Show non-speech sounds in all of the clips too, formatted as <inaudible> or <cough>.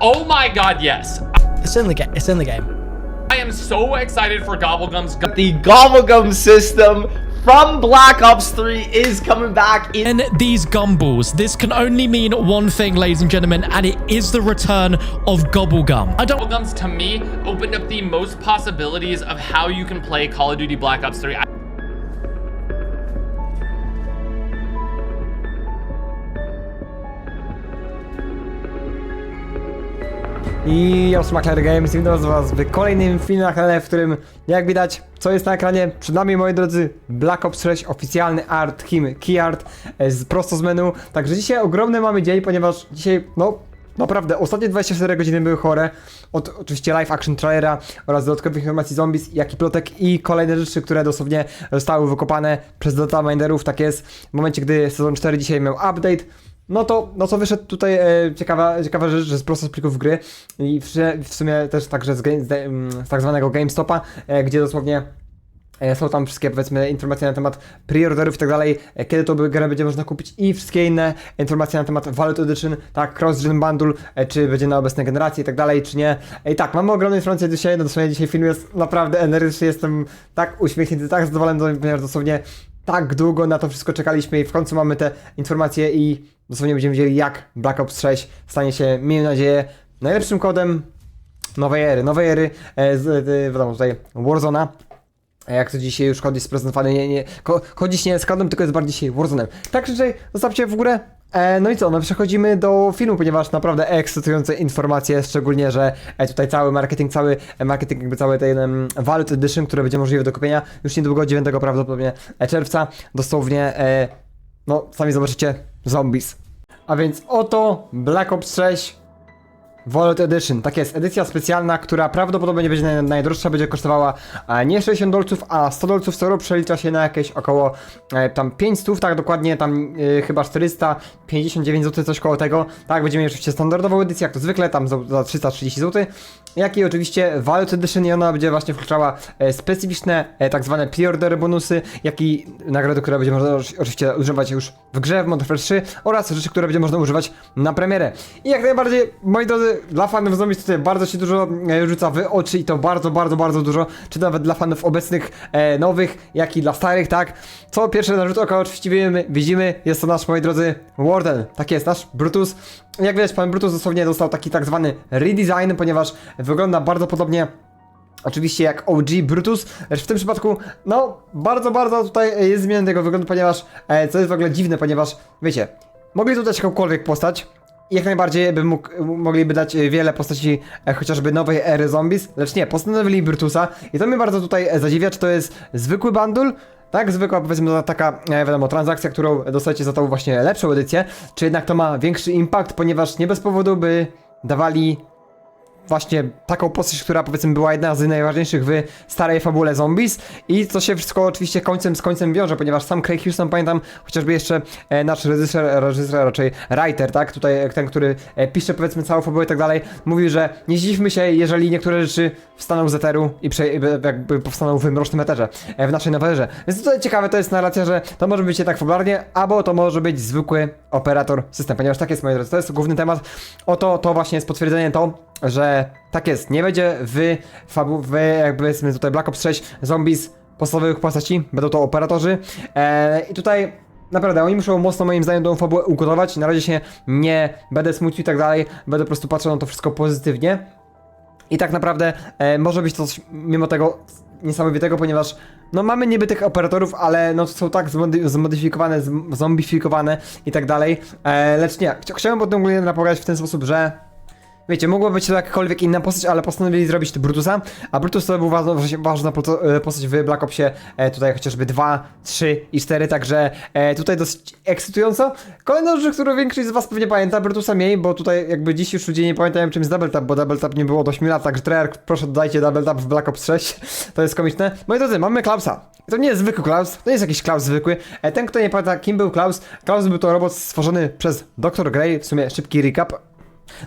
Oh my god, yes. It's in the game. It's in the game. I am so excited for Gobblegum's gu- The Gobblegum system from Black Ops 3 is coming back in And these gumballs, this can only mean one thing, ladies and gentlemen, and it is the return of Gobblegum. I don't Gobblegums to me opened up the most possibilities of how you can play Call of Duty Black Ops 3. I- I ja Makler Games i witam was w kolejnym filmie na kanale, w którym jak widać, co jest na ekranie, przed nami moi drodzy Black Ops 6, oficjalny art, kim, key art, e, z, prosto z menu. Także dzisiaj ogromny mamy dzień, ponieważ dzisiaj, no naprawdę, ostatnie 24 godziny były chore. Od oczywiście live action trailera oraz dodatkowych informacji zombies, jak i plotek i kolejne rzeczy, które dosłownie zostały wykopane przez data minerów, tak jest. W momencie, gdy sezon 4 dzisiaj miał update, no to, no to wyszedł tutaj e, ciekawa, ciekawa rzecz, że z prosto z plików gry i w, w sumie też także z, game, z, mm, z tak zwanego GameStopa, e, gdzie dosłownie e, są tam wszystkie powiedzmy informacje na temat preorderów i tak dalej, e, kiedy to grę będzie można kupić i wszystkie inne informacje na temat Vault Edition, tak, Cross-Gen Bundle, e, czy będzie na obecnej generacji i tak dalej, czy nie. I tak, mamy ogromne informacje dzisiaj, no dosłownie dzisiaj film jest naprawdę energiczny, jestem tak uśmiechnięty, tak zadowolony, ponieważ dosłownie tak długo na to wszystko czekaliśmy i w końcu mamy te informacje i dosłownie będziemy wiedzieli jak Black Ops 6 stanie się, miejmy nadzieję, najlepszym kodem nowej ery, nowej ery, e, z, e, wiadomo tutaj Warzone'a. A Jak to dzisiaj już kod jest prezentowany, nie, nie, dziś nie jest kodem, tylko jest bardziej dzisiaj Warzone'em. Tak czy inaczej, zostawcie w górę. E, no i co, no przechodzimy do filmu, ponieważ naprawdę ekscytujące informacje, szczególnie, że e, tutaj cały marketing, cały marketing, jakby cały ten um, Vault Edition, który będzie możliwy do kupienia już niedługo, 9 prawdopodobnie e, czerwca, dosłownie, no sami zobaczycie, zombies. A więc oto Black Ops 6 Vault Edition, tak jest, edycja specjalna, która prawdopodobnie będzie naj, najdroższa, będzie kosztowała e, nie 60 dolców, a 100 dolców, co przelicza się na jakieś około e, tam 500, tak dokładnie, tam e, chyba 459 zł, coś koło tego. Tak, będziemy mieli oczywiście standardową edycję, jak to zwykle, tam za, za 330 zł. Jak i oczywiście Vault Edition i ona będzie właśnie wkraczała e, specyficzne tak zwane pre-order bonusy, jak i nagrody, które będzie można oczy- oczywiście używać już w grze w Modern Warfare 3 oraz rzeczy, które będzie można używać na premierę. I jak najbardziej, moi drodzy, dla fanów zombies tutaj bardzo się dużo e, rzuca w oczy i to bardzo, bardzo, bardzo dużo, czy nawet dla fanów obecnych, e, nowych, jak i dla starych, tak? Co pierwsze na rzut oka oczywiście widzimy, widzimy, jest to nasz, moi drodzy, Warden, tak jest, nasz Brutus. Jak widać, pan Brutus dosłownie dostał taki tak zwany redesign, ponieważ wygląda bardzo podobnie Oczywiście jak OG Brutus, w tym przypadku, no, bardzo, bardzo tutaj jest zmiany tego wyglądu, ponieważ, e, co jest w ogóle dziwne, ponieważ, wiecie, mogli tu dać jakąkolwiek postać, jak najbardziej by mógł, mogliby dać e, wiele postaci e, chociażby nowej ery zombies, lecz nie, postanowili Brutusa. I to mnie bardzo tutaj e, zadziwia, czy to jest zwykły bundle, tak, zwykła powiedzmy taka, e, wiadomo, transakcja, którą dostajecie za tą właśnie lepszą edycję, czy jednak to ma większy impact, ponieważ nie bez powodu by dawali właśnie taką postać, która powiedzmy była jedna z najważniejszych w starej fabule Zombies i to się wszystko oczywiście końcem z końcem wiąże, ponieważ sam Craig Houston, pamiętam, chociażby jeszcze e, nasz reżyser, reżyser raczej writer, tak, tutaj e, ten, który e, pisze powiedzmy całą fabułę i tak dalej, mówił, że nie zdziwmy się, jeżeli niektóre rzeczy wstaną z eteru i prze, jakby- jakby powstaną w mrocznym eterze, e, w naszej nowej erze. Więc tutaj ciekawe to jest narracja, że to może być jednak fabularnie, albo to może być zwykły operator system, ponieważ tak jest, moi drodzy, to jest główny temat. Oto to właśnie jest potwierdzenie to, że tak jest, nie będzie w, fabu, w jakby powiedzmy tutaj Black Ops 6 zombies podstawowych postaci, będą to operatorzy. E, I tutaj naprawdę oni muszą mocno moim zdaniem tą fabułę ugotować. Na razie się nie będę smucił i tak dalej, będę po prostu patrzył na to wszystko pozytywnie. I tak naprawdę e, może być to coś mimo tego niesamowitego, ponieważ no mamy niby tych operatorów, ale no są tak zmody- zmodyfikowane, zm- zombifikowane i tak dalej. E, lecz nie, Chcia- chciałem potem ogólnie napowiadać w ten sposób, że Wiecie, mogła być to jakakolwiek inna postać, ale postanowili zrobić to Brutusa, a Brutus to był ważna, ważna e, postać w Black Opsie, e, tutaj chociażby 2, 3 i 4, także e, tutaj dosyć ekscytująco. Kolejna rzecz, którą większość z was pewnie pamięta, Brutusa mniej, bo tutaj jakby dziś już ludzie nie pamiętają czym jest Double Tap, bo Double Tap nie było od 8 lat, także trailer, proszę dodajcie Double Tap w Black Ops 6, <laughs> to jest komiczne. Moi drodzy, mamy Klausa. To nie jest zwykły Klaus, to nie jest jakiś Klaus zwykły. Ten, kto nie pamięta kim był Klaus, Klaus był to robot stworzony przez Dr. Grey, w sumie szybki recap,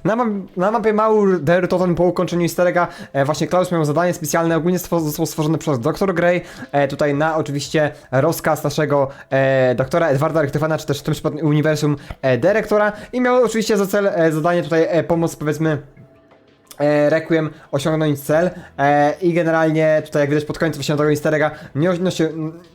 na, map, na mapie Maur Totem po ukończeniu easter egga e, właśnie Klaus miał zadanie specjalne, ogólnie zostało stworzone przez Dr. Grey, e, tutaj na oczywiście rozkaz naszego e, doktora Edwarda Rychtefana, czy też w tym przypadku uniwersum e, dyrektora i miał oczywiście za cel e, zadanie tutaj e, pomóc powiedzmy Requiem osiągnąć cel e, i generalnie tutaj jak widać pod koniec właśnie tego easter nie- nosi,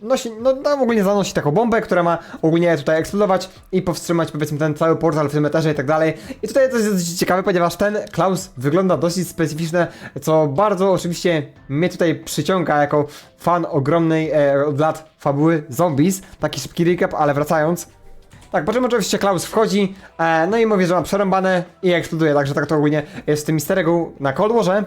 nosi, no, no ogólnie zanosi taką bombę, która ma ogólnie tutaj eksplodować i powstrzymać powiedzmy ten cały portal w tym eterze i tak dalej. I tutaj to jest dosyć ciekawe, ponieważ ten Klaus wygląda dosyć specyficzne, co bardzo oczywiście mnie tutaj przyciąga jako fan ogromnej e, od lat fabuły Zombies. Taki szybki recap, ale wracając. Tak, po czym oczywiście Klaus wchodzi, e, no i mówi, że ma przerąbane i eksploduje, także tak to ogólnie jest w tym easter na Cold Warze.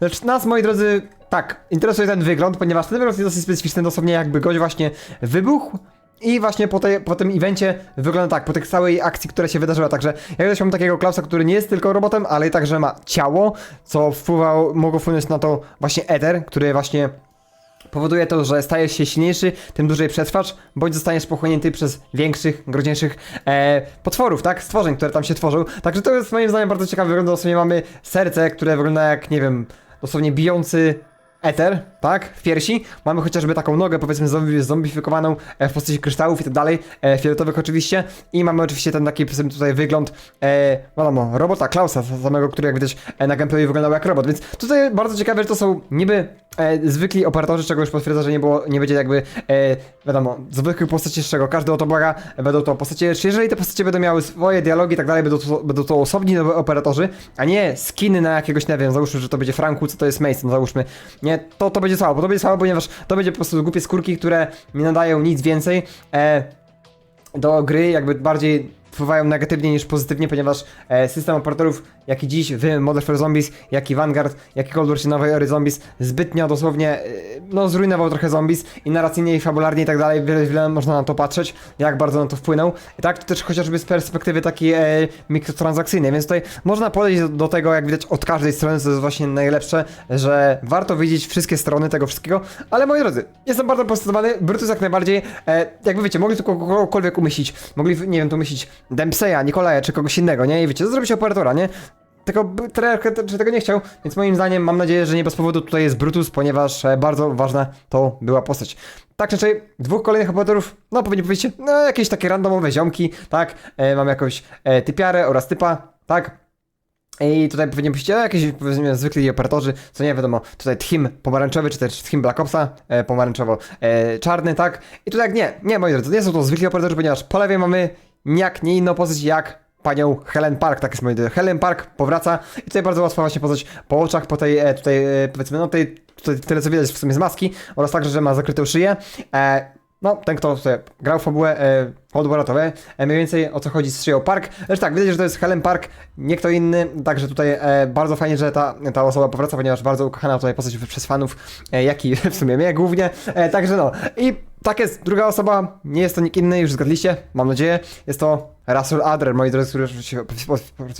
Lecz nas, moi drodzy, tak, interesuje ten wygląd, ponieważ ten wygląd jest dosyć specyficzny, dosłownie jakby gość właśnie wybuchł i właśnie po, tej, po tym evencie wygląda tak, po tej całej akcji, która się wydarzyła, także ja widać mam takiego Klausa, który nie jest tylko robotem, ale także ma ciało, co wpływał, mogło wpłynąć na to właśnie Ether, który właśnie powoduje to, że stajesz się silniejszy, tym dłużej przetrwasz, bądź zostaniesz pochłonięty przez większych, groźniejszych e, potworów, tak? Stworzeń, które tam się tworzą. Także to jest moim zdaniem bardzo ciekawe wygląda. Dosłownie mamy serce, które wygląda jak, nie wiem, dosłownie bijący eter, tak? W piersi. Mamy chociażby taką nogę, powiedzmy, zombi- zombifikowaną e, w postaci kryształów i tak dalej, e, fioletowych oczywiście. I mamy oczywiście ten taki, powiedzmy, tutaj wygląd, e, wiadomo, robota Klausa, samego, który jak widać e, na gameplayu wyglądał jak robot. Więc tutaj bardzo ciekawe, że to są niby e, zwykli operatorzy, czego już potwierdza, że nie było, nie będzie jakby, e, wiadomo, zwykłych postaci, z czego każdy o to błaga, będą to postacie, czy jeżeli te postacie będą miały swoje dialogi i tak dalej, będą to, będą to osobni operatorzy, a nie skiny na jakiegoś, nie wiem, załóżmy, że to będzie Franku, co to jest Mason, załóżmy, nie, to, to będzie słabo, bo to będzie słabo, ponieważ to będzie po prostu głupie skórki, które nie nadają nic więcej, e, do gry jakby bardziej wpływają negatywnie niż pozytywnie, ponieważ e, system operatorów, jak i dziś w Modern Warfare Zombies, jak i Vanguard, jak i Cold War czy Nowej Ery Zombies, zbytnio dosłownie, e, no zrujnował trochę Zombies i narracyjnie, i fabularnie i tak dalej, wiele, wiele można na to patrzeć, jak bardzo na to wpłynął. I tak, to też chociażby z perspektywy takiej e, mikrotransakcyjnej, więc tutaj można podejść do, tego, jak widać, od każdej strony, co jest właśnie najlepsze, że warto widzieć wszystkie strony tego wszystkiego, ale moi drodzy, jestem bardzo podsumowany, Brutus jak najbardziej, e, jakby wiecie, mogli tu kogokolwiek umyślić, mogli, nie wiem, tu umyślić Dempseya, Nikolaja czy kogoś innego, nie? I wiecie, to zrobić operatora, nie? B- trochę czy tego nie chciał, więc moim zdaniem mam nadzieję, że nie bez powodu tutaj jest Brutus, ponieważ e, bardzo ważna to była postać. Tak czy inaczej, dwóch kolejnych operatorów, no powinni powiedzieć, no jakieś takie randomowe ziomki, tak? E, mam jakąś e, typiarę oraz typa, tak? I tutaj powinien być e, jakieś powiedzmy zwykli operatorzy, co nie wiadomo, tutaj tchim pomarańczowy, czy też tchim Black Opsa, e, pomarańczowo-czarny, tak? I tutaj nie, nie moi drodzy, nie są to zwykli operatorzy, ponieważ po lewej mamy jak nie inną postać jak panią Helen Park, tak jest drodzy. Helen Park powraca i tutaj bardzo łatwo właśnie poznać po oczach, po tej, e, tutaj e, powiedzmy, no tej, tutaj tyle co widać w sumie z maski oraz także, że ma zakrytą szyję. E, no, ten kto grał w fabułę e, Cold Warowe, e, mniej więcej o co chodzi z szyją Park. Lecz tak, widać, że to jest Helen Park, nie kto inny, także tutaj e, bardzo fajnie, że ta, ta osoba powraca, ponieważ bardzo ukochana tutaj postać przez fanów, e, jak i <laughs> w sumie mnie głównie, e, także no. I tak jest, druga osoba, nie jest to nikt inny, już zgadliście, mam nadzieję, jest to Russell Adler, moi drodzy, który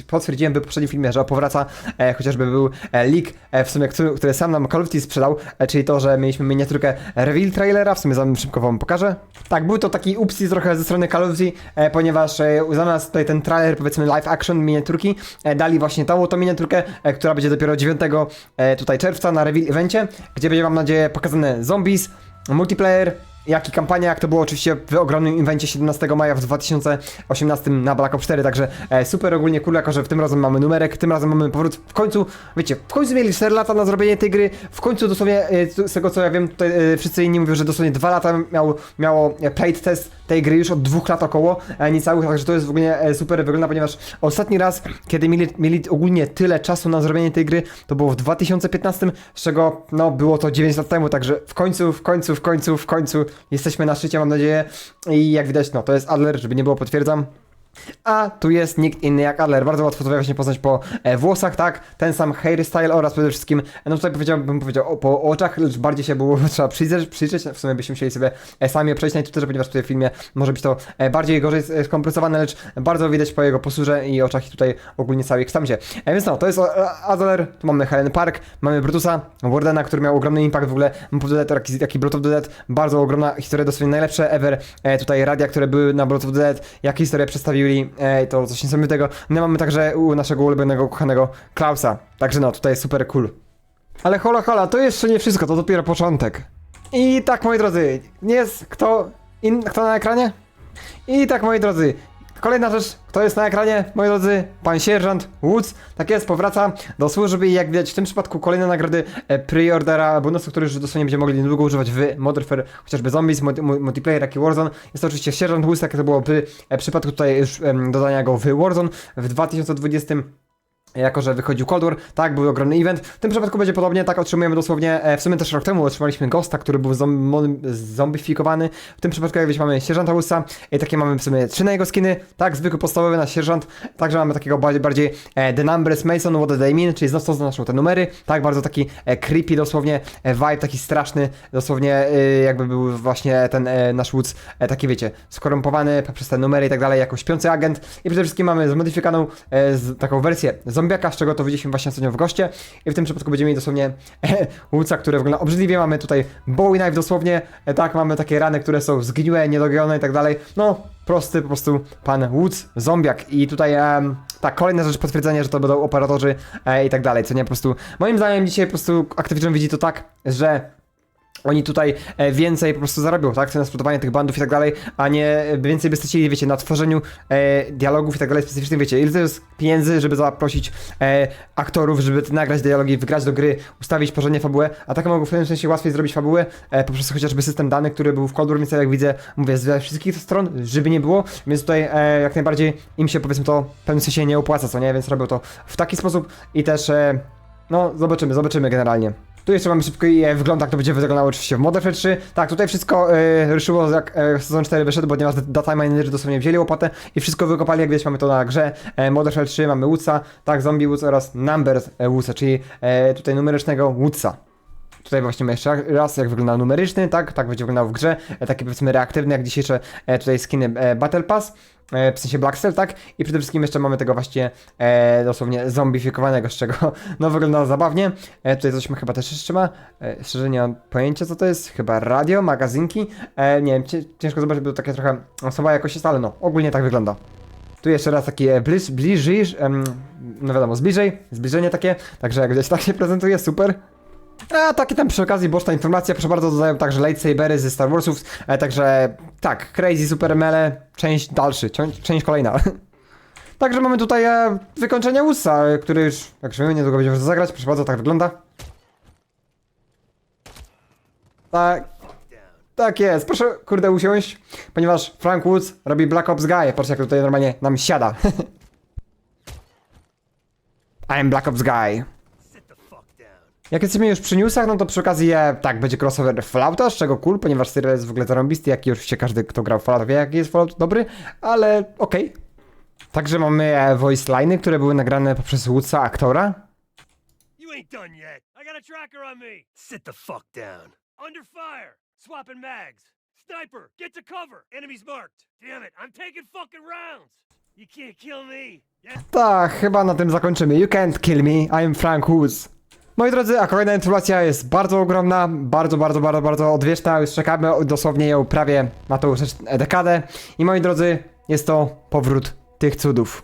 potwierdziłem w poprzednim filmie, że powraca, e, chociażby był e, leak, e, w sumie, który, który sam nam Call of Duty sprzedał, e, czyli to, że mieliśmy miniaturkę reveal trailera, w sumie za szybko wam pokażę. Tak, był to taki upsi trochę ze strony Call of Duty, e, ponieważ e, zamiast tutaj ten trailer, powiedzmy live action miniaturki, e, dali właśnie tą oto miniaturkę, e, która będzie dopiero 9 e, tutaj czerwca na reveal evencie, gdzie będzie mam nadzieję pokazane zombies, multiplayer, jak i kampania, jak to było oczywiście w ogromnym inwencie 17 maja w 2018 na Black Ops 4, także e, super ogólnie cool, jako że w tym razem mamy numerek, tym razem mamy powrót, w końcu, wiecie, w końcu mieli 4 lata na zrobienie tej gry, w końcu dosłownie, e, z tego co ja wiem, tutaj e, wszyscy inni mówią, że dosłownie 2 lata miał, miało e, played test tej gry już od 2 lat około, e, niecałych, także to jest w ogóle e, super wygląda, ponieważ ostatni raz, kiedy mieli, mieli ogólnie tyle czasu na zrobienie tej gry, to było w 2015, z czego, no, było to 9 lat temu, także w końcu, w końcu, w końcu, w końcu jesteśmy na szczycie, mam nadzieję, i jak widać, no, to jest Adler, żeby nie było, potwierdzam, a tu jest nikt inny jak Adler. Bardzo łatwo to właśnie poznać po e, włosach, tak? Ten sam hairstyle oraz przede wszystkim, no tutaj powiedziałbym, powiedział o, po oczach, lecz bardziej się było <laughs> trzeba przyjrzeć, przyjrzeć. W sumie byśmy musieli sobie e, sami przejść na Twitterze, ponieważ tutaj w filmie może być to e, bardziej gorzej e, skompresowane, lecz bardzo widać po jego posturze i oczach i tutaj ogólnie całej kształcie. E, więc no, to jest e, Adler, tu mamy Helen Park, mamy Brutusa, Wardena, który miał ogromny impact w ogóle, Blood of the Dead, jak i- jak i Blood of the Dead, bardzo ogromna historia, dosłownie najlepsze ever, e, tutaj radia, które były na Blood of the Dead, jak historię przedstawili, e, to coś niesamowitego. No mamy także u naszego ulubionego, kochanego Klausa, także no, tutaj super cool. Ale hola hola, to jeszcze nie wszystko, to dopiero początek. I tak moi drodzy, jest kto, in, kto na ekranie? I tak moi drodzy, Kolejna rzecz, kto jest na ekranie, moi drodzy, pan sierżant Woods, tak jest, powraca do służby i jak widać w tym przypadku kolejne nagrody e, preordera bonusu, który już dosłownie będziemy mogli niedługo używać w Modern Warfare, chociażby Zombies, multi, mu- multiplayer, jak i Warzone. Jest to oczywiście sierżant Woods, jak to było w e, przypadku tutaj już dodania go w Warzone. W 2020 jako, że wychodził Cold War, tak, był ogromny event. W tym przypadku będzie podobnie, tak otrzymujemy dosłownie, e, w sumie też rok temu otrzymaliśmy Ghosta, który był zom, zombifikowany. W tym przypadku jak widzicie mamy sierżanta Wusa i takie mamy w sumie trzy na jego skiny, tak, zwykły podstawowy na sierżant, także mamy takiego bardziej, bardziej e, The Numbers Mason, what they mean, czyli znów to znaczą te numery, tak, bardzo taki e, creepy dosłownie e, vibe, taki straszny, dosłownie e, jakby był właśnie ten e, nasz Woods, e, taki wiecie, skorumpowany przez te numery i tak dalej, jako śpiący agent i przede wszystkim mamy zmodyfikowaną e, z, taką wersję zombiaka, z czego to widzieliśmy właśnie ostatnio w goście. I w tym przypadku będziemy mieli dosłownie <laughs> Woodsa, które wygląda obrzydliwie, mamy tutaj Bowie Knife dosłownie, e, tak, mamy takie rany, które są zgniłe, niedogojone i tak dalej, no prosty po prostu pan Woods, zombiak. I tutaj em, tak, kolejna rzecz, potwierdzenie, że to będą operatorzy e, i tak dalej, co nie, po prostu moim zdaniem dzisiaj po prostu Activision widzi to tak, że oni tutaj e, więcej po prostu zarobią, tak? Na sprzedawanie tych bandów i tak dalej, a nie e, więcej by stracili, wiecie, na tworzeniu e, dialogów i tak dalej specyficznych, wiecie, ile to jest pieniędzy, żeby zaprosić e, aktorów, żeby nagrać dialogi, wygrać do gry, ustawić porządnie fabułę, a tak mogą w pewnym sensie łatwiej zrobić fabułę e, poprzez chociażby system danych, który był w Cold War, więc jak widzę, mówię, ze wszystkich stron, żeby nie było, więc tutaj e, jak najbardziej im się powiedzmy to w pewnym sensie nie opłaca, co nie, więc robią to w taki sposób i też, e, no zobaczymy, zobaczymy generalnie. Tu jeszcze mamy szybko e, wygląd, jak to będzie wyglądało oczywiście w Modern Warfare 3. Tak, tutaj wszystko e, ruszyło jak e, sezon 4 wyszedł, bo ponieważ data minerzy dosłownie wzięli łopatę i wszystko wykopali, jak widać mamy to na grze. E, Modern Warfare 3 mamy Woodsa, tak, Zombie Woods oraz Numbers e, Woodsa, czyli e, tutaj numerycznego Woodsa. Tutaj właśnie mamy jeszcze raz, jak wygląda numeryczny, tak, tak będzie wyglądał w grze, e, taki powiedzmy reaktywny, jak dzisiejsze e, tutaj skiny e, Battle Pass, w sensie Black Cell, tak, i przede wszystkim jeszcze mamy tego właśnie e, dosłownie zombifikowanego, z czego <laughs> no wygląda zabawnie. E, tutaj coś chyba też jeszcze ma, e, szczerze nie mam pojęcia co to jest, chyba radio, magazynki, e, nie wiem, ciężko zobaczyć, bo to takie trochę osoba jakoś ale no, ogólnie tak wygląda. Tu jeszcze raz taki e, bliż, bliżej, em, no wiadomo, zbliżej, zbliżenie takie, także jak gdzieś tak się prezentuje, super. A takie tam przy okazji boczna informacja, proszę bardzo, dodają także lightsabery ze Star Warsów, e, także tak, Crazy Super Mele, część dalszy, część, kolejna. <laughs> Także mamy tutaj e, wykończenie USA, e, który już, jak już wiemy, niedługo będzie można zagrać, proszę bardzo, tak wygląda. Tak, tak jest, proszę kurde usiąść, ponieważ Frank Woods robi Black Ops Guy, patrzcie jak tutaj normalnie nam siada. <laughs> I am Black Ops Guy. Jak jesteśmy już przy newsach, no to przy okazji e, tak, będzie crossover Fallouta, z czego cool, ponieważ serial jest w ogóle zarąbisty, jak i oczywiście każdy, kto grał w Fallout wie, jaki jest Fallout dobry, ale okej. Także mamy e, voice liny, które były nagrane poprzez Woodsa, aktora. You ain't done yet. I got a tracker on me. Sit the fuck down. Under fire. Swapping mags. Sniper, get to cover. Enemies marked. Damn it, I'm taking fucking rounds. You can't kill me. Yeah? Tak, chyba na tym zakończymy. You can't kill me, I'm Frank Woods. Moi drodzy, a kolejna informacja jest bardzo ogromna, bardzo, bardzo, bardzo, bardzo odwieczna. Już czekamy dosłownie ją prawie na tą rzecz dekadę. I moi drodzy, jest to powrót tych cudów.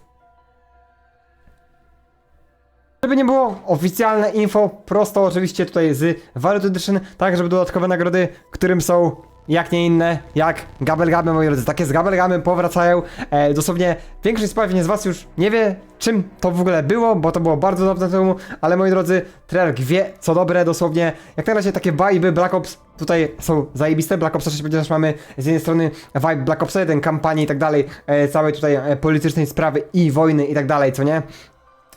Żeby nie było, oficjalne info, prosto oczywiście tutaj z Valid Edition, tak żeby dodatkowe nagrody, którym są jak nie inne, jak Gabelgamy, moi drodzy. Takie z Gabelgamy powracają. E, dosłownie większość pewnie z was już nie wie, czym to w ogóle było, bo to było bardzo dawno temu, ale moi drodzy, Treyarch wie, co dobre, dosłownie. Jak na razie takie vibe Black Ops tutaj są zajebiste. Black Ops 6, ponieważ mamy z jednej strony vibe Black Ops 1, kampanii i tak dalej, e, całej tutaj e, politycznej sprawy i wojny i tak dalej, co nie?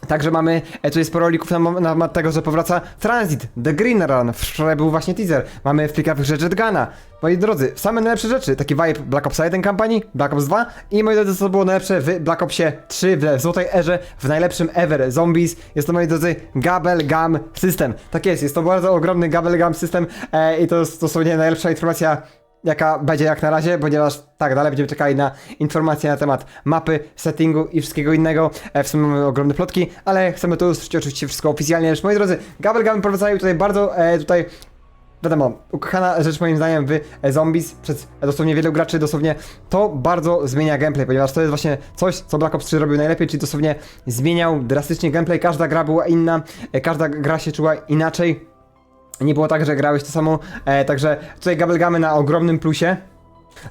Także mamy e, tutaj sporo lików na, na temat tego, że powraca Transit, The Green Run, wczoraj był właśnie teaser, mamy w plikach że Jetgana. Moi drodzy, same najlepsze rzeczy, taki vibe Black Ops 1 kampanii, Black Ops 2 i moi drodzy, co było najlepsze w Black Opsie 3 w złotej erze, w najlepszym ever Zombies, jest to moi drodzy Gabel Gam System. Tak jest, jest to bardzo ogromny Gabel Gam System e, i to jest dosłownie najlepsza informacja jaka będzie jak na razie, ponieważ tak, dalej będziemy czekali na informacje na temat mapy, settingu i wszystkiego innego. E, w sumie mamy ogromne plotki, ale chcemy to usłyszeć oczywiście wszystko oficjalnie. Lecz moi drodzy, Gabel Gabel prowadzają tutaj bardzo e, tutaj Wiadomo, ukochana rzecz moim zdaniem w e, Zombies przez dosłownie wielu graczy, dosłownie to bardzo zmienia gameplay, ponieważ to jest właśnie coś, co Black Ops 3 robił najlepiej, czyli dosłownie zmieniał drastycznie gameplay, każda gra była inna, e, każda gra się czuła inaczej. Nie było tak, że grałeś to samo, e, także tutaj Gabelgamy na ogromnym plusie.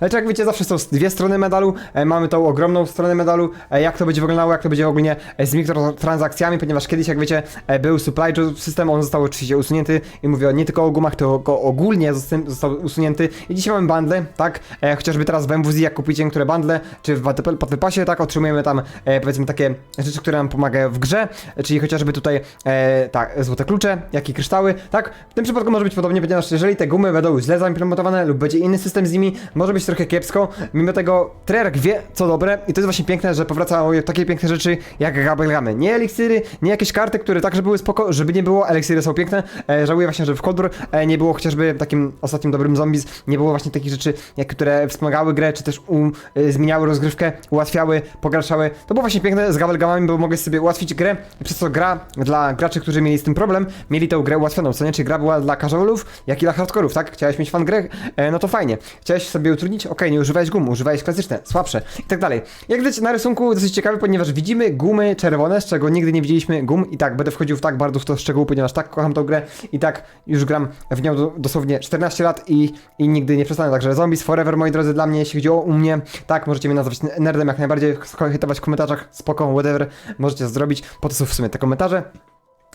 Lecz jak wiecie, zawsze są dwie strony medalu. E, mamy tą ogromną stronę medalu. E, jak to będzie wyglądało, jak to będzie ogólnie e, z mikrotransakcjami, ponieważ kiedyś, jak wiecie, był supply system, on został oczywiście usunięty i mówię nie tylko o gumach, tylko ogólnie został, usunięty. I dzisiaj mamy bundle, tak? Chociażby teraz w MWZ, jak kupicie niektóre bundle, czy w Battle tak? Otrzymujemy tam, powiedzmy, takie rzeczy, które nam pomagają w grze, czyli chociażby tutaj, e, tak, złote klucze, jak i kryształy, tak? W tym przypadku może być podobnie, ponieważ jeżeli te gumy będą źle zaimplementowane lub będzie inny system z nimi, może być trochę kiepsko. Mimo tego Treyarch wie, co dobre i to jest właśnie piękne, że powracają takie piękne rzeczy jak Gabelgamy. Nie eliksiry, nie jakieś karty, które także były spoko, żeby nie było, eliksiry są piękne. E, żałuję właśnie, że w War e, nie było chociażby takim ostatnim dobrym zombies, nie było właśnie takich rzeczy, jak, które wspomagały grę, czy też um, e, zmieniały rozgrywkę, ułatwiały, pogarszały. To było właśnie piękne z Gabelgamami, bo mogłeś sobie ułatwić grę, przez co gra dla graczy, którzy mieli z tym problem, mieli tę grę ułatwioną, co nie? Czy gra była dla casualów, jak i dla hardkorów, tak? Chciałeś mieć fan gry? E, no to fajnie. Chciałeś sobie utrudnić? Okej, nie używałeś gum, używałeś klasyczne, słabsze i tak dalej. Jak widać na rysunku dosyć ciekawy, ponieważ widzimy gumy czerwone, z czego nigdy nie widzieliśmy gum i tak, będę wchodził w tak bardzo w to szczegóły, ponieważ tak kocham tą grę i tak już gram w nią do, dosłownie 14 lat i, i nigdy nie przestanę, także Zombies Forever, moi drodzy, dla mnie, jeśli chodzi o u mnie, tak, możecie mnie nazwać nerdem jak najbardziej, hejtować w komentarzach, spoko, whatever, możecie to zrobić, po to są w sumie te komentarze.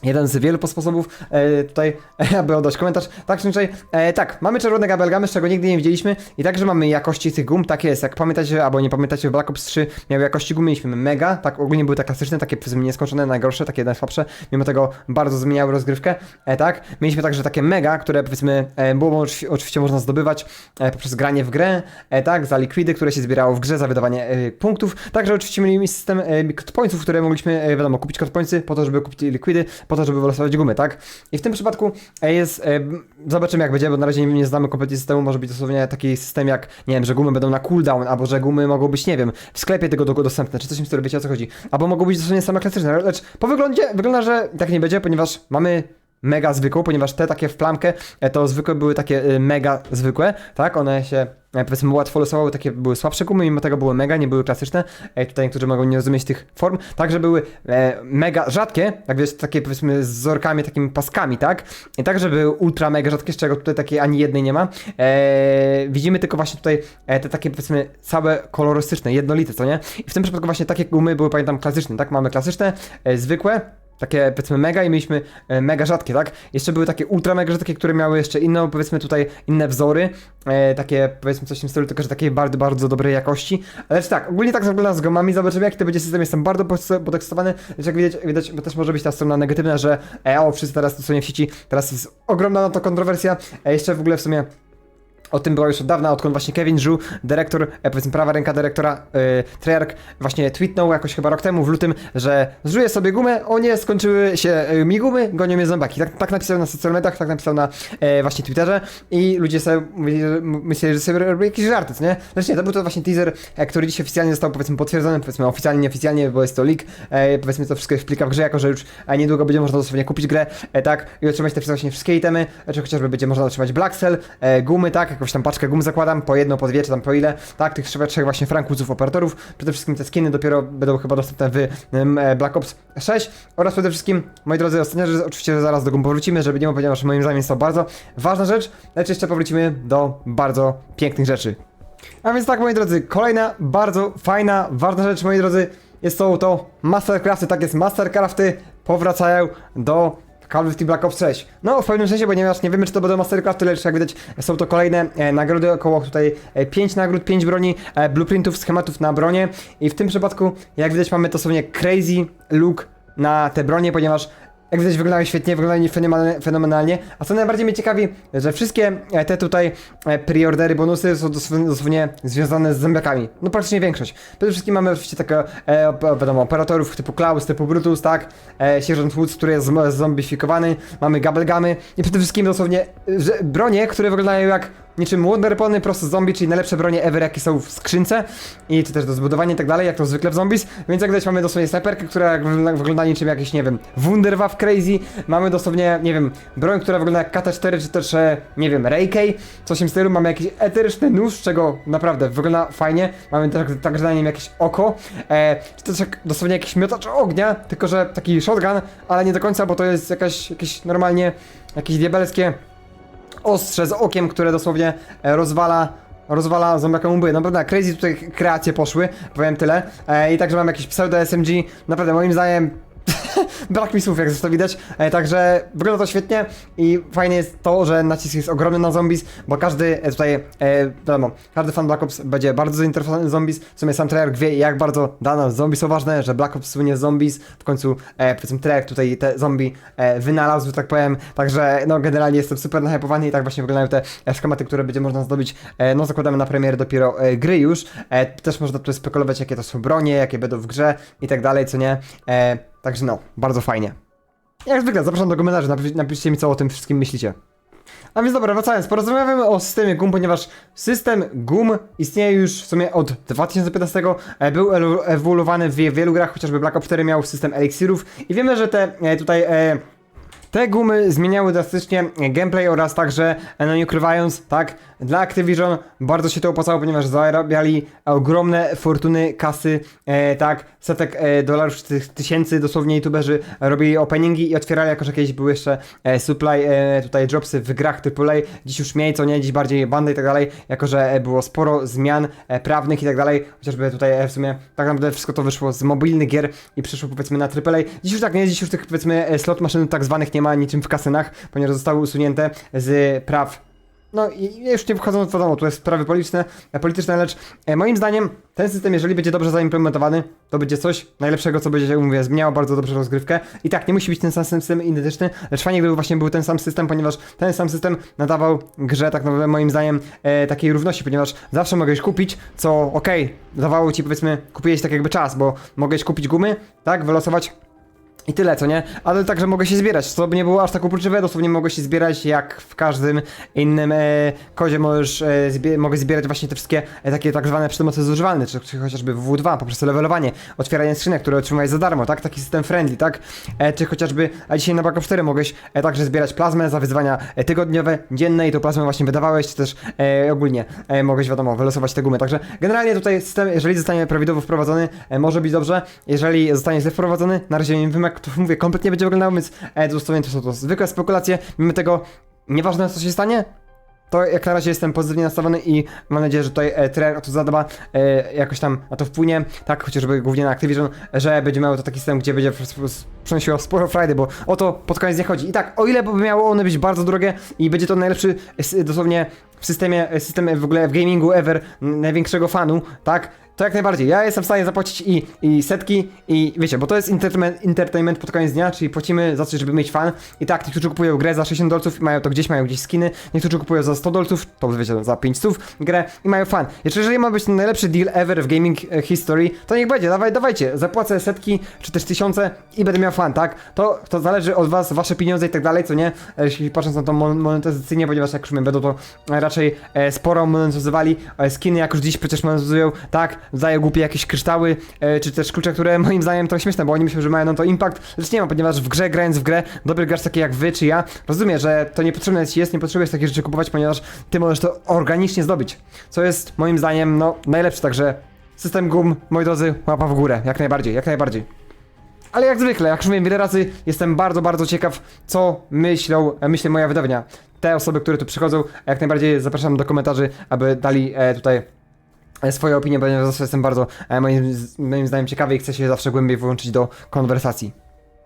Jeden z wielu sposobów e, tutaj, <laughs> aby oddać komentarz. Tak, czy inaczej, e, tak, mamy czerwone gabelgamy, z czego nigdy nie widzieliśmy i także mamy jakości tych gum, tak jest, jak pamiętacie, albo nie pamiętacie, w Black Ops 3 miały jakości gumy, mieliśmy mega, tak, ogólnie były te klasyczne, takie nieskończone, najgorsze, takie najsłabsze, mimo tego bardzo zmieniały rozgrywkę, e, tak. Mieliśmy także takie mega, które powiedzmy e, było oczywi- oczywiście można zdobywać e, poprzez granie w grę, e, tak, za likwidy, które się zbierało w grze, za wydawanie e, punktów, także oczywiście mieliśmy system e, które mogliśmy, e, wiadomo, kupić pointsy po to, żeby kupić likwidy, po to, żeby wylosować gumy, tak? I w tym przypadku e, jest, e, zobaczymy jak będzie, bo na razie nie, znamy kompletnie systemu, może być dosłownie taki system jak, nie wiem, że gumy będą na cooldown, albo że gumy mogą być, nie wiem, w sklepie tego do, dostępne, czy coś w tym wiecie o co chodzi, albo mogą być dosłownie same klasyczne, lecz po wyglądzie, wygląda, że tak nie będzie, ponieważ mamy mega zwykłą, ponieważ te takie w plamkę, e, to zwykłe były takie mega zwykłe, tak? One się powiedzmy łatwo losowały, takie były słabsze gumy, mimo tego były mega, nie były klasyczne. E, tutaj niektórzy mogą nie rozumieć tych form. Także były e, mega rzadkie, jak wiesz, takie powiedzmy z wzorkami, takimi paskami, tak? I także były ultra mega rzadkie, z czego tutaj takiej ani jednej nie ma. E, widzimy tylko właśnie tutaj e, te takie powiedzmy całe kolorystyczne, jednolite, co nie? I w tym przypadku właśnie takie gumy były, pamiętam, klasyczne, tak? Mamy klasyczne, e, zwykłe, takie powiedzmy mega i mieliśmy e, mega rzadkie, tak? Jeszcze były takie ultra mega rzadkie, które miały jeszcze inne, powiedzmy tutaj inne wzory, e, takie powiedzmy coś w tym stylu, tylko że takiej bardzo, bardzo dobrej jakości. Ale tak, ogólnie tak wygląda z gumami, zobaczymy jaki to będzie system, jestem bardzo pod- podekscytowany, lecz jak widać, widać, bo też może być ta strona negatywna, że e, o, wszyscy teraz to są nie w sieci, teraz jest ogromna na to kontrowersja, e, jeszcze w ogóle w sumie o tym była już od dawna, odkąd właśnie Kevin Zhu, dyrektor, e, powiedzmy prawa ręka dyrektora e, Treyarch, właśnie tweetnął jakoś chyba rok temu w lutym, że zżuję sobie gumę, o nie, skończyły się e, mi gumy, gonią mnie zębaki. Tak, tak napisał na social mediach, tak napisał na właśnie Twitterze. I ludzie sobie myśleli, że sobie robi jakieś żarty, co nie? Lecz nie, to był to właśnie teaser, który dzisiaj oficjalnie został powiedzmy potwierdzony, powiedzmy oficjalnie, nieoficjalnie, bo jest to leak, e, powiedzmy to wszystko jest w plikach grze, jako że już niedługo będzie można dosłownie kupić grę, e, tak, i otrzymać te właśnie wszystkie itemy, czy chociażby będzie można otrzymać Black Cell, e, gumy, tak, jakąś tam paczkę gum zakładam, po jedno, po dwie, czy tam po ile, tak, tych trzech, trzech właśnie frankusów operatorów, przede wszystkim te skiny dopiero będą chyba dostępne w e, Black Ops 6 oraz przede wszystkim, moi drodzy oceniacze, oczywiście że zaraz do gum powrócimy, żeby nie było, ponieważ moim zdaniem jest to bardzo ważna rzecz, lecz jeszcze powrócimy do bardzo pięknych rzeczy. A więc tak, moi drodzy, kolejna bardzo fajna, ważna rzecz, moi drodzy, jest to, to Mastercrafty, tak jest, Mastercrafty powracają do Call of Duty Black Ops 6. No, w pewnym sensie, ponieważ nie wiemy, czy to będą Mastercrafty, lecz jak widać, są to kolejne e, nagrody, około tutaj 5 nagród, 5 broni, e, blueprintów, schematów na bronie i w tym przypadku, jak widać, mamy dosłownie crazy look na te bronie, ponieważ jak widać wyglądają świetnie, wyglądają fenomenalnie, fenomenalnie. A co najbardziej mnie ciekawi, że wszystkie e, te tutaj e, preordery, bonusy są dosłownie, związane z zombiakami. No praktycznie większość. Przede wszystkim mamy oczywiście takie, e, op- wiadomo, operatorów typu Klaus, typu Brutus, tak? E, Sierżant Woods, który jest zom- zombifikowany. Mamy Gabelgamy i przede wszystkim dosłownie e, bronie, które wyglądają jak niczym Wonderpony, prosto z zombie, czyli najlepsze bronie ever, jakie są w skrzynce i czy też do zbudowania i tak dalej, jak to zwykle w zombies. Więc jak widać mamy dosłownie snajperkę, która wygląda, niczym jakiś, nie wiem, Wunderwaffe Crazy. Mamy dosłownie, nie wiem, broń, która wygląda jak KT-4, czy też, e, nie wiem, Reikei. Coś w stylu. Mamy jakiś eteryczny nóż, czego naprawdę wygląda fajnie. Mamy tak, także na nim jakieś oko. E, czy też jak, dosłownie jakiś miotacz ognia, tylko że taki shotgun, ale nie do końca, bo to jest jakaś, jakieś normalnie, jakieś diabelskie ostrze z okiem, które dosłownie e, rozwala rozwala zombiakom łby. Naprawdę crazy tutaj kreacje poszły, powiem tyle. E, I także mam jakieś pseudo SMG. Naprawdę moim zdaniem <laughs> <laughs> Brak mi słów, jak zresztą widać. E, także wygląda to świetnie i fajne jest to, że nacisk jest ogromny na zombies, bo każdy e, tutaj, e, wiadomo, każdy fan Black Ops będzie bardzo zainteresowany zombies. W sumie sam trailer wie, jak bardzo dane zombie są ważne, że Black Ops słynie zombies. W końcu, e, powiedzmy, trailer tutaj te zombie e, wynalazł, że tak powiem. Także, no, generalnie jestem super nahypowany i tak właśnie wyglądają te e, schematy, które będzie można zdobyć. E, no, zakładamy na premierę dopiero e, gry już. E, też można tutaj spekulować, jakie to są bronie, jakie będą w grze i tak dalej, co nie. E, Także no, bardzo fajnie. Jak zwykle, zapraszam do komentarzy, napi- napiszcie mi co o tym wszystkim myślicie. A więc dobra, wracając, porozmawiamy o systemie GUM, ponieważ system GUM istnieje już w sumie od 2015, e, był ewoluowany w wielu grach, chociażby Black Ops 4 miał system eliksirów i wiemy, że te e, tutaj... E, te gumy zmieniały drastycznie gameplay oraz także, e, no nie ukrywając, tak, dla Activision bardzo się to opłacało, ponieważ zarabiali ogromne fortuny kasy, e, tak, setek e, dolarów, czy tysięcy dosłownie youtuberzy robili openingi i otwierali, jako że kiedyś były jeszcze e, supply, e, tutaj dropsy w grach AAA, dziś już mniej, co nie, dziś bardziej bandy i tak dalej, jako że e, było sporo zmian e, prawnych i tak dalej, chociażby tutaj e, w sumie tak naprawdę wszystko to wyszło z mobilnych gier i przyszło powiedzmy na AAA. Dziś już tak nie, dziś już tych powiedzmy e, slot maszyn tak zwanych nie ma niczym w kasynach, ponieważ zostały usunięte z praw no i już nie wchodząc wiadomo, to jest sprawy polityczne, e, polityczne, lecz e, moim zdaniem ten system, jeżeli będzie dobrze zaimplementowany, to będzie coś najlepszego, co będzie, jak mówię, zmieniało bardzo dobrze rozgrywkę. I tak, nie musi być ten sam system identyczny, lecz fajnie gdyby właśnie był ten sam system, ponieważ ten sam system nadawał grze tak naprawdę moim zdaniem e, takiej równości, ponieważ zawsze mogłeś kupić, co okej, dawało ci powiedzmy, kupiłeś tak jakby czas, bo mogłeś kupić gumy, tak, wylosować i tyle, co nie? Ale także mogę się zbierać, co by nie było aż tak uporczywe, dosłownie mogę się zbierać jak w każdym innym e, kodzie możesz, e, zbie mogę zbierać właśnie te wszystkie e, takie tak zwane przedmioty zużywalne, czy, czy chociażby w W2 poprzez levelowanie, otwieranie skrzynek, które otrzymałeś za darmo, tak? Taki system friendly, tak? E, czy chociażby, a dzisiaj na Black Ops 4 mogłeś e, także zbierać plazmę za wyzwania e, tygodniowe, dzienne i tą plazmę właśnie wydawałeś, czy też e, ogólnie e, mogłeś, wiadomo, wylosować te gumy, także generalnie tutaj system, jeżeli zostanie prawidłowo wprowadzony, e, może być dobrze, jeżeli zostanie źle wprowadzony, na razie nie wiem jak to mówię, kompletnie będzie wyglądał, więc e, to są to zwykłe spekulacje, mimo tego, nieważne co się stanie, to jak na razie jestem pozytywnie nastawiony i mam nadzieję, że tutaj e, trailer o to zadba, e, jakoś tam na to wpłynie, tak, chociażby głównie na Activision, że będzie miało to taki system, gdzie będzie pr- pr- przynosiło sporo frajdy, bo o to pod koniec nie chodzi. I tak, o ile by miało one być bardzo drogie i będzie to najlepszy dosłownie w systemie, system w ogóle w gamingu ever największego fanu, tak, to jak najbardziej. Ja jestem w stanie zapłacić i, i setki, i wiecie, bo to jest entertainment, entertainment pod koniec dnia, czyli płacimy za coś, żeby mieć fan. I tak, niektórzy kupują grę za 60 dolców i mają to gdzieś, mają gdzieś skiny. Niektórzy kupują za 100 dolców, to wiecie, za 5 stów grę i mają fan. Jeszcze jeżeli ma być najlepszy deal ever w gaming e, history, to niech będzie, dawaj, dawajcie, zapłacę setki, czy też tysiące i będę miał fan, tak? To, to zależy od was, wasze pieniądze i tak dalej, co nie? E, Jeśli patrząc na to mon- monetyzacyjnie, ponieważ jak już mówię, będą to raczej e, sporo monetyzowali, e, skiny jak już dziś przecież monetyzują, tak? Dają głupie jakieś kryształy, e, czy też klucze, które <laughs> moim zdaniem to śmieszne, bo oni myślą, że mają na to impact, lecz nie ma, ponieważ w grze, grając w grę, dobry gracz taki jak wy, czy ja, rozumie, że to niepotrzebne ci jest, nie potrzebujesz takich rzeczy kupować, ponieważ ty możesz to organicznie zdobyć, co jest moim zdaniem, no, najlepsze, także system gum, moi drodzy, łapa w górę, jak najbardziej, jak najbardziej. Ale jak zwykle, jak już mówiłem wiele razy, jestem bardzo, bardzo ciekaw, co myślą, e, myśli moja wydawnia. Te osoby, które tu przychodzą, jak najbardziej zapraszam do komentarzy, aby dali e, tutaj swoje opinie, ponieważ zawsze jestem bardzo, e, moim, moim zdaniem, ciekawy i chcę się zawsze głębiej włączyć do konwersacji.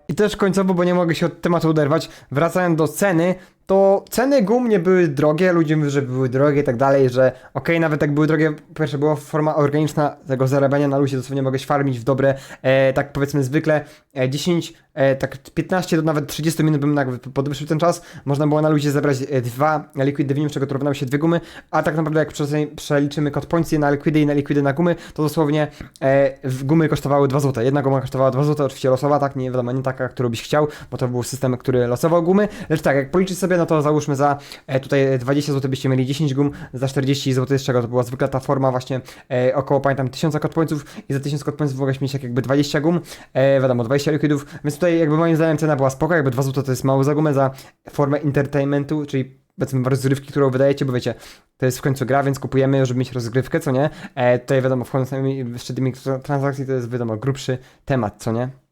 I też końcowo, bo nie mogę się od tematu oderwać, wracając do ceny, to ceny gum nie były drogie, ludzie mówią, że były drogie i tak dalej, że okej, nawet jak były drogie, po pierwsze była forma organiczna tego zarabiania na luzie, dosłownie mogłeś farmić w dobre, e, tak powiedzmy zwykle e, 10, e, tak 15 do nawet 30 minut bym podwyższył ten czas, można było na luzie zebrać e, dwa liquidy w nim, z czego to się dwie gumy, a tak naprawdę jak przeliczymy kod pointsy na liquidy i na liquidy na gumy, to dosłownie e, gumy kosztowały 2 zł. Jedna guma kosztowała 2 zł, oczywiście losowa, tak, nie wiadomo, nie taka, którą byś chciał, bo to był system, który losował gumy, lecz tak, jak policzyć sobie, no to załóżmy za e, tutaj 20 zł byście mieli 10 gum, za 40 zł, z czego to była zwykła ta forma właśnie e, około, pamiętam, 1000 kod pointsów i za 1000 kod pointsów mogłeś mieć tak jakby 20 gum, e, wiadomo, 20 liquidów, więc tutaj jakby moim zdaniem cena była spoko, jakby 2 zł to jest mało za gumę, za formę entertainmentu, czyli powiedzmy rozgrywki, którą wydajecie, bo wiecie, to jest w końcu gra, więc kupujemy, żeby mieć rozgrywkę, co nie? E, tutaj wiadomo, wchodząc na szczyty mikrotransakcji to jest wiadomo grubszy temat, co nie?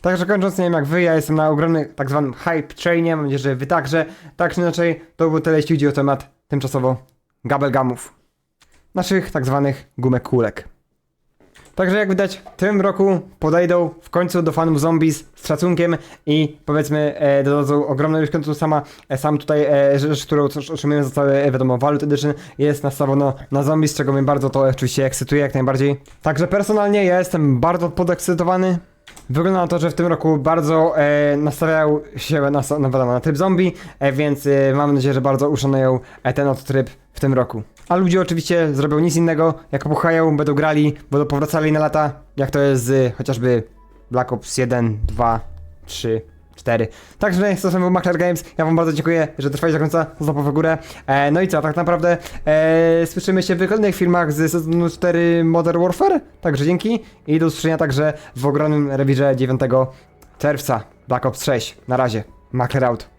Także kończąc, nie wiem jak wy, ja jestem na ogromnym tak zwanym hype trainie, mam nadzieję, że wy także. Tak czy inaczej, to było tyle, jeśli chodzi o temat tymczasowo gabelgamów. naszych tak zwanych gumek kulek. Także jak widać, w tym roku podejdą w końcu do fanów zombies z szacunkiem i powiedzmy e, dodadzą ogromną ilość kontentu sama, e, sam tutaj e, rzecz, którą otrzymujemy za całe, e, wiadomo, Vault Edition jest nastawiona na zombies, czego mnie bardzo to oczywiście ekscytuje jak najbardziej. Także personalnie ja jestem bardzo podekscytowany. Wygląda na to, że w tym roku bardzo e, nastawiał się na, na, wiadomo, na tryb zombie, e, więc e, mam nadzieję, że bardzo uszanują e, ten oto tryb w tym roku. A ludzie oczywiście zrobią nic innego, jak pochuchają, będą grali, będą powracali na lata, jak to jest z chociażby Black Ops 1, 2, 3, 4. Także to są Makler Games. Ja wam bardzo dziękuję, że trwaliście do końca. Zostaw w górę. E, no i co, tak naprawdę e, słyszymy się w kolejnych filmach z sezonu 4 Modern Warfare. Także dzięki i do usłyszenia także w ogromnym rewirze 9 czerwca. Black Ops 6. Na razie. Makler out.